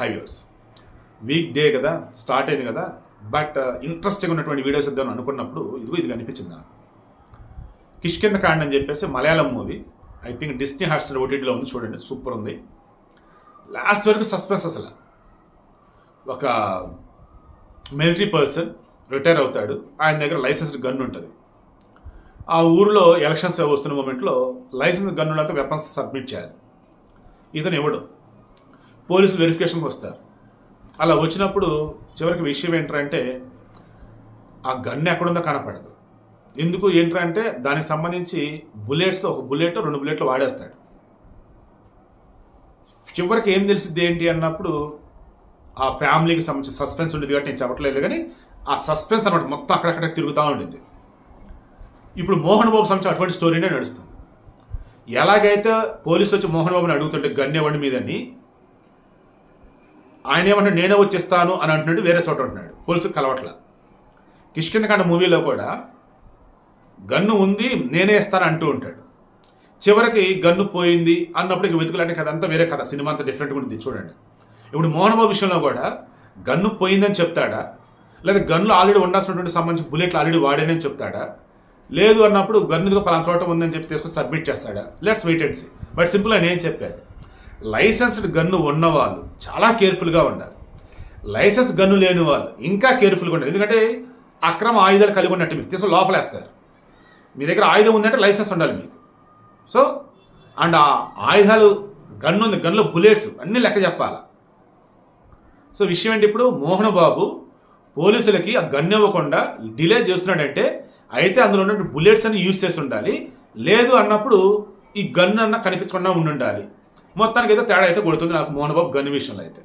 Highways week day కదా start అయింది కదా బట్ ఇంట్రెస్టింగ్ uh, ఉన్నటువంటి వీడియోస్ ఇద్దామని అనుకున్నప్పుడు ఇదిగో ఇది కనిపించింది నాకు. కిష్కింద కాండ్ అని చెప్పేసి Malayalam movie. I think Disney Hotstar ఓటీటీలో ఉంది చూడండి సూపర్ ఉంది. లాస్ట్ వరకు సస్పెన్స్ అసలు. ఒక మిలిటరీ పర్సన్ రిటైర్ అవుతాడు ఆయన దగ్గర లైసెన్స్డ్ గన్ ఉంటుంది. ఆ ఊరిలో ఎలక్షన్స్ వస్తున్న మూమెంట్లో లైసెన్స్ గన్ ఉన్నంత వెపన్స్ సబ్మిట్ చేయాలి. ఇతను ఇవ్వడు పోలీసులు వెరిఫికేషన్కి వస్తారు. అలా వచ్చినప్పుడు చివరికి విషయం ఏంటంటే ఆ గన్ ఎక్కడుందో కనపడదు. ఎందుకు ఏంటంటే దానికి సంబంధించి బుల్లెట్స్తో ఒక బుల్లెట్ రెండు బుల్లెట్లు వాడేస్తాడు. చివరికి ఏం తెలిసింది ఏంటి అన్నప్పుడు ఆ ఫ్యామిలీకి సంబంధించిన సస్పెన్స్ ఉండేది కాబట్టి నేను చెప్పట్లేదు కానీ ఆ సస్పెన్స్ అనమాట మొత్తం అక్కడక్కడ తిరుగుతూ ఉండింది. ఇప్పుడు మోహన్ బాబు సంబంధించిన అటువంటి స్టోరీనే నడుస్తుంది. ఎలాగైతే పోలీసు వచ్చి మోహన్ బాబుని అడుగుతుంటే గన్నేవ్వండి మీదని ఆయన ఏమంటాడు నేనే వచ్చేస్తాను అని అంటున్నాడు వేరే చోట ఉంటున్నాడు పోలీసుకు కలవట్ల. కిష్కిందకాండ మూవీలో కూడా గన్ను ఉంది నేనే ఇస్తాను అంటూ ఉంటాడు. చివరికి గన్ను పోయింది అన్నప్పుడు ఇక వెతుకులాంటి కథ అంతా వేరే కథ సినిమా అంతా డిఫరెంట్గా ఉంటుంది చూడండి. ఇప్పుడు మోహన్బాబు విషయంలో కూడా గన్ను పోయిందని చెప్తాడా? లేదా గన్ను ఆల్రెడీ ఉండాల్సినటువంటి సంబంధించి బుల్లెట్లు ఆల్రెడీ వాడానని చెప్తాడా? లేదు అన్నప్పుడు గన్నుగా పలానా చోట ఉందని చెప్పి తీసుకొని సబ్మిట్ చేస్తాడా? Let's wait and see. But simple అని ఏం చెప్పారు? లైసెన్స్డ్ గన్ను ఉన్నవాళ్ళు చాలా కేర్ఫుల్గా ఉండాలి. లైసెన్స్ గన్ను లేని వాళ్ళు ఇంకా కేర్ఫుల్గా ఉండాలి. ఎందుకంటే అక్రమ ఆయుధాలు కలిగి ఉన్నట్టు మీకు తీసుకొని లోపలేస్తారు. మీ దగ్గర ఆయుధం ఉందంటే లైసెన్స్ ఉండాలి మీకు. సో అండ్ ఆ ఆయుధాలు గన్ను ఉంది గన్లో బుల్లెట్స్ అన్నీ లెక్క చెప్పాలా. సో విషయం ఏంటి ఇప్పుడు? మోహన్ బాబు పోలీసులకి ఆ గన్ ఇవ్వకుండా డిలే చేస్తున్నాడంటే అయితే అందులో ఉన్న బుల్లెట్స్ అని యూజ్ చేసి ఉండాలి. లేదు అన్నప్పుడు ఈ గన్ అన్న కనిపించకుండా ఉండి ఉండాలి మొత్తానికి అయితే తేడా అయితే కొడుతుంది. నాకు మోహన్ బాబు గన్ విషయంలో అయితే.